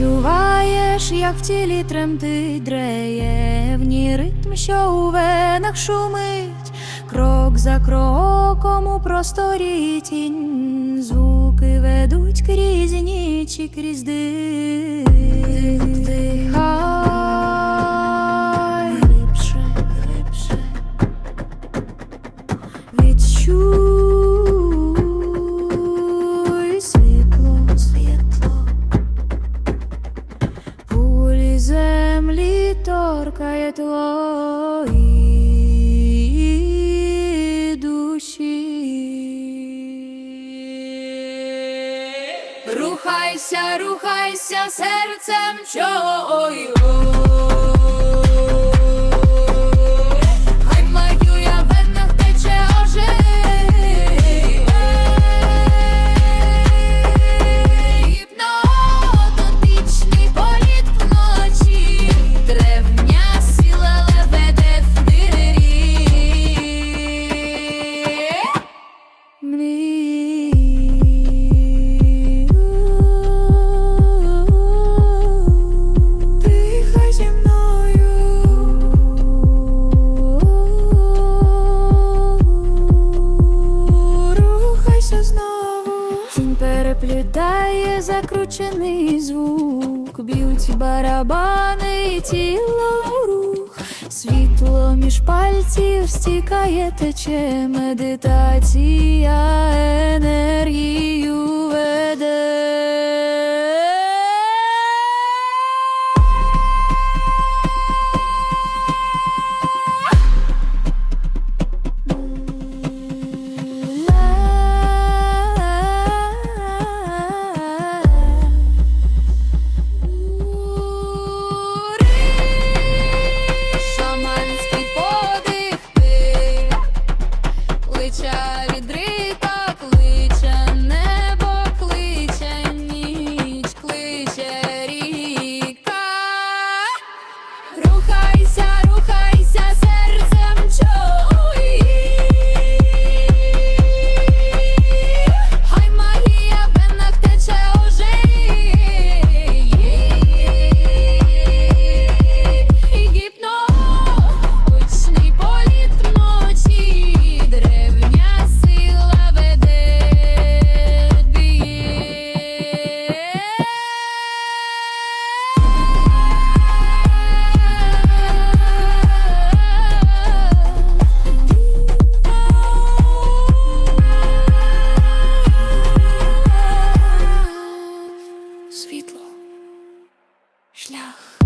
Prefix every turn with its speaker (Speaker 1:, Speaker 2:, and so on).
Speaker 1: Відчуваєш, як в тілі тремтить древній ритм, що у венах шумить, крок за кроком у просторі тінь, звуки ведуть крізь ніч і крізь дих. Землі торкає твої душі. Рухайся, рухайся серцем чого. Тінь закручений звук Б'ють барабани і тіло в рух Світло між пальців стікає, тече медитація енергію веде. шлях.